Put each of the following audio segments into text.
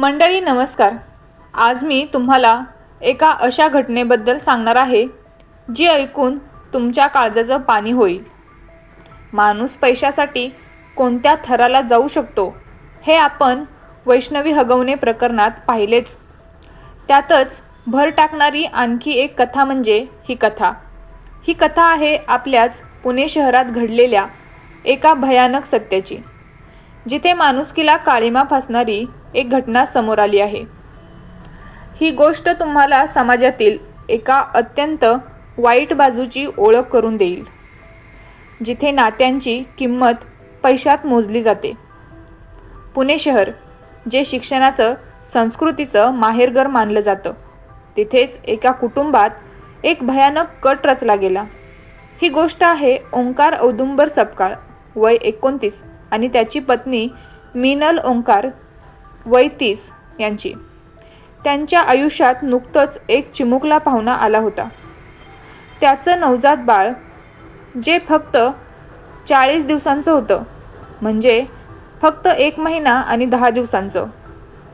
मंडळी नमस्कार. आज मी तुम्हाला एका अशा घटनेबद्दल सांगणार आहे जी ऐकून तुमच्या काळजाचं पाणी होईल. माणूस पैशासाठी कोणत्या थराला जाऊ शकतो हे आपण वैष्णवी हगवणे प्रकरणात पाहिलेच. त्यातच भर टाकणारी आणखी एक कथा म्हणजे ही कथा. ही कथा आहे आपल्याच पुणे शहरात घडलेल्या एका भयानक सत्याची. जिथे माणुसकीला काळीमा फासणारी एक घटना समोर आली आहे. ही गोष्ट तुम्हाला समाजातील एका अत्यंत वाईट बाजूची ओळख करून देईल. जिथे नात्यांची किंमत पैशात मोजली जाते. पुणे शहर जे शिक्षणाचं संस्कृतीचं माहेरघर मानलं जातं. तिथेच एका कुटुंबात एक भयानक कट रचला गेला. ही गोष्ट आहे ओंकार औदुंबर सपकाळ वय एकोणतीस. आणि त्याची पत्नी मिनल ओंकार वैतीस यांची. त्यांच्या आयुष्यात नुकतंच एक चिमुकला पाहुणा आला होता. त्याचं नवजात बाळ जे फक्त चाळीस दिवसांचं होतं म्हणजे फक्त एक महिना आणि दहा दिवसांचं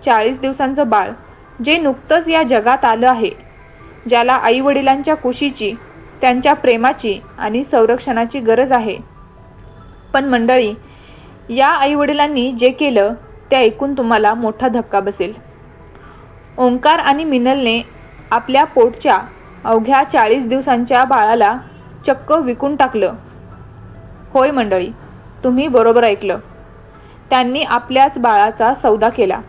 चाळीस दिवसांचं बाळ जे नुकतंच या जगात आलं आहे ज्याला आईवडिलांच्या कुशीची त्यांच्या प्रेमाची आणि संरक्षणाची गरज आहे. पण मंडळी या आईवडिलांनी जे केलं ते ऐकून तुम्हाला मोठा धक्का बसेल. ओंकार आणि मिनलने आपल्या पोटच्या अवघ्या चाळीस दिवसांच्या बाळाला चक्क विकून टाकलं. होय मंडळी तुम्ही बरोबर ऐकलं. त्यांनी आपल्याच बाळाचा सौदा केला.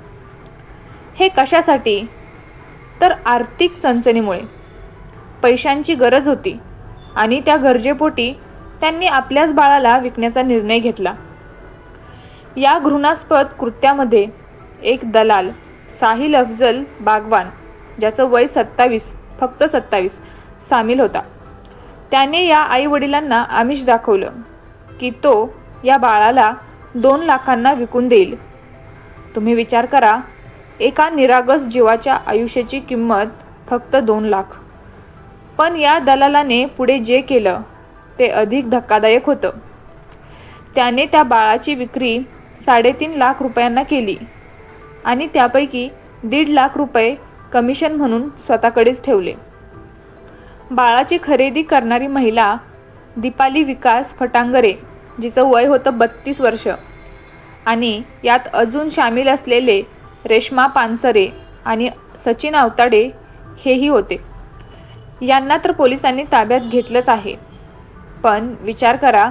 हे कशासाठी? तर आर्थिक चणचणीमुळे. पैशांची गरज होती आणि त्या गरजेपोटी त्यांनी आपल्याच बाळाला विकण्याचा निर्णय घेतला. या घृणास्पद कृत्यामध्ये एक दलाल साहिल अफजल बागवान ज्याचं वय सत्तावीस फक्त सत्तावीस सामील होता. त्याने या आईवडिलांना आमिष दाखवलं की तो या बाळाला दोन लाखांना विकून देईल. तुम्ही विचार करा एका निरागस जीवाच्या आयुष्याची किंमत फक्त दोन लाख. पण या दलालाने पुढे जे केलं ते अधिक धक्कादायक होतं. त्याने त्या बाळाची विक्री साडेतीन लाख रुपयांना केली. आणि त्यापैकी दीड लाख रुपये कमिशन म्हणून स्वतःकडेच ठेवले. बाळाची खरेदी करणारी महिला दीपाली विकास फटांगरे जिचं वय होतं बत्तीस वर्ष आणि यात अजून सामील असलेले रेश्मा पानसरे आणि सचिन आवताडे हेही होते. यांना तर पोलिसांनी ताब्यात घेतलंच आहे. पण विचार करा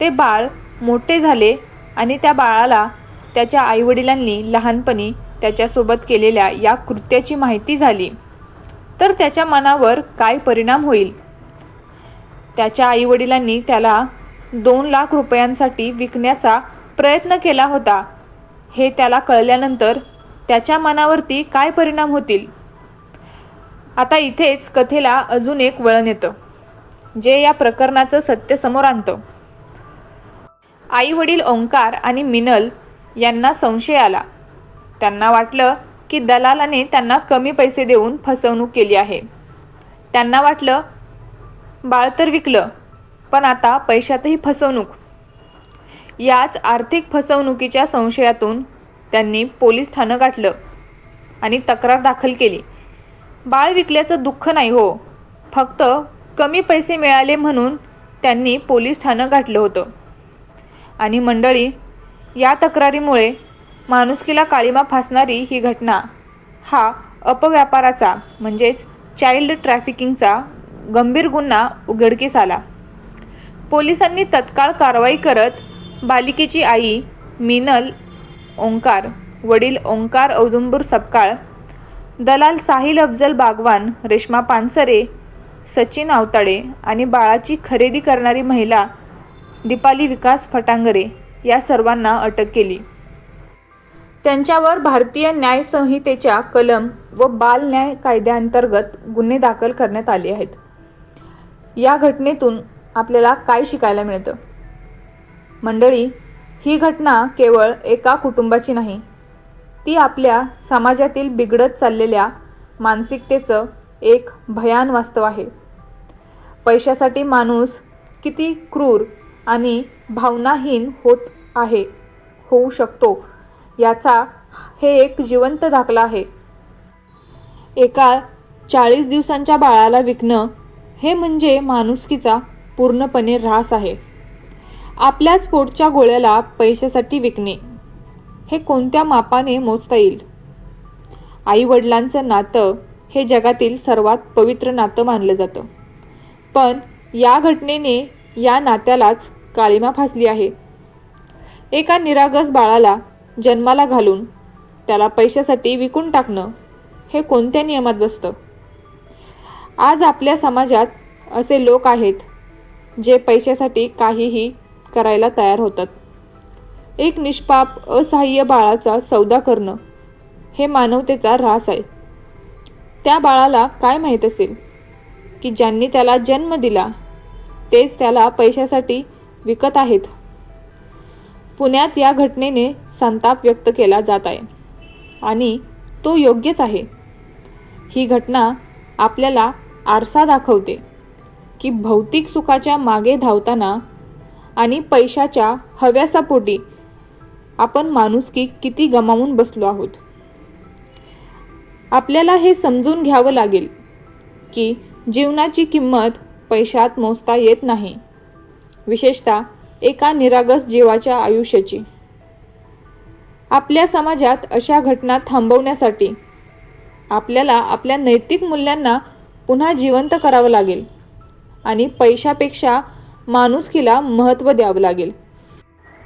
ते बाळ मोठे झाले आणि त्या बाळाला त्याच्या आईवडिलांनी लहानपणी त्याच्यासोबत केलेल्या या कृत्याची माहिती झाली. तर त्याच्या मनावर काय परिणाम होईल? त्याच्या आईवडिलांनी त्याला दोन लाख रुपयांसाठी विकण्याचा प्रयत्न केला होता. हे त्याला कळल्यानंतर त्याच्या मनावरती काय परिणाम होतील? आता इथेच कथेला अजून एक वळण येतं जे या प्रकरणाचं सत्य समोर आणतं. आई वडील ओंकार आणि मिनल यांना संशय आला. त्यांना वाटलं की दलालाने त्यांना कमी पैसे देऊन फसवणूक केली आहे. त्यांना वाटलं बाळ तर विकलं पण आता पैशातही फसवणूक. याच आर्थिक फसवणुकीच्या संशयातून त्यांनी पोलीस ठाणं गाठलं आणि तक्रार दाखल केली. बाळ विकल्याचं दुःख नाही हो फक्त कमी पैसे मिळाले म्हणून त्यांनी पोलीस ठाणं गाठलं होतं. आणि मंडळी या तक्रारीमुळे माणुसकीला काळीमा फासणारी ही घटना हा अपव्यापाराचा म्हणजेच चाइल्ड ट्रॅफिकिंगचा गंभीर गुन्हा उघडकीस आला. पोलिसांनी तत्काळ कारवाई करत बालिकेची आई मिनल ओंकार वडील ओंकार औदुंबूर सपकाळ दलाल साहिल अफजल बागवान रेश्मा पानसरे सचिन आवताडे आणि बाळाची खरेदी करणारी महिला दीपाली विकास फटांगरे या सर्वांना अटक केली. त्यांच्यावर भारतीय न्याय संहितेच्या कलम व बाल न्याय कायद्याअंतर्गत गुन्हे दाखल करण्यात आले आहेत. या घटनेतून आपल्याला काय शिकायला मिळतं? मंडळी ही घटना केवळ एका कुटुंबाची नाही ती आपल्या समाजातील बिघडत चाललेल्या मानसिकतेचं एक भयान वास्तव आहे. पैशासाठी माणूस किती क्रूर आणि भावनाहीन होत आहे होऊ शकतो. याचा हे एक जिवंत दाखला आहे. एका चाळीस दिवसांच्या बाळाला विकणं हे म्हणजे माणुसकीचा पूर्णपणे ऱ्हास आहे. आपल्याच पोटच्या गोळ्याला पैशासाठी विकणे हे कोणत्या मापाने मोजता येईल? आई वडिलांचं नातं हे जगातील सर्वात पवित्र नातं मानलं जातं. पण या घटनेने या नात्यालाच काळीमा फासली आहे. एका निरागस बाळाला जन्माला घालून त्याला पैशासाठी विकून टाकणं हे कोणत्या नियमात बसतं? आज आपल्या समाजात असे लोक आहेत जे पैशासाठी काहीही करायला तयार होतात. एक निष्पाप असहाय्य बाळाचा सौदा करणं हे मानवतेचा ऱ्हास आहे. त्या बाळाला काय माहीत असेल की ज्यांनी त्याला जन्म दिला तेच त्याला पैशासाठी विकत आहेत. पुण्यात या घटनेने संताप व्यक्त केला जात आहे आणि तो योग्यच आहे. ही घटना आपल्याला आरसा दाखवते की भौतिक सुखाच्या मागे धावताना आणि पैशाच्या हव्यासापोटी आपण माणुसकी किती गमावून बसलो आहोत. आपल्याला हे समजून घ्यावं लागेल की जीवनाची किंमत पैशात मोजता येत नाही. विशेषतः एका निरागस जीवाच्या आयुष्याची. आपल्या समाजात अशा घटना थांबवण्यासाठी आपल्याला आपल्या नैतिक मूल्यांना पुन्हा जिवंत करावं लागेल आणि पैशापेक्षा माणुसकीला महत्त्व द्यावं लागेल.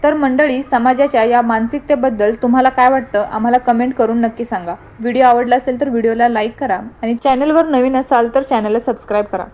तर मंडळी समाजाच्या या मानसिकतेबद्दल तुम्हाला काय वाटतं? आम्हाला कमेंट करून नक्की सांगा. व्हिडिओ आवडला असेल तर व्हिडिओला लाईक करा आणि चॅनलवर नवीन असाल तर चॅनलला सबस्क्राईब करा.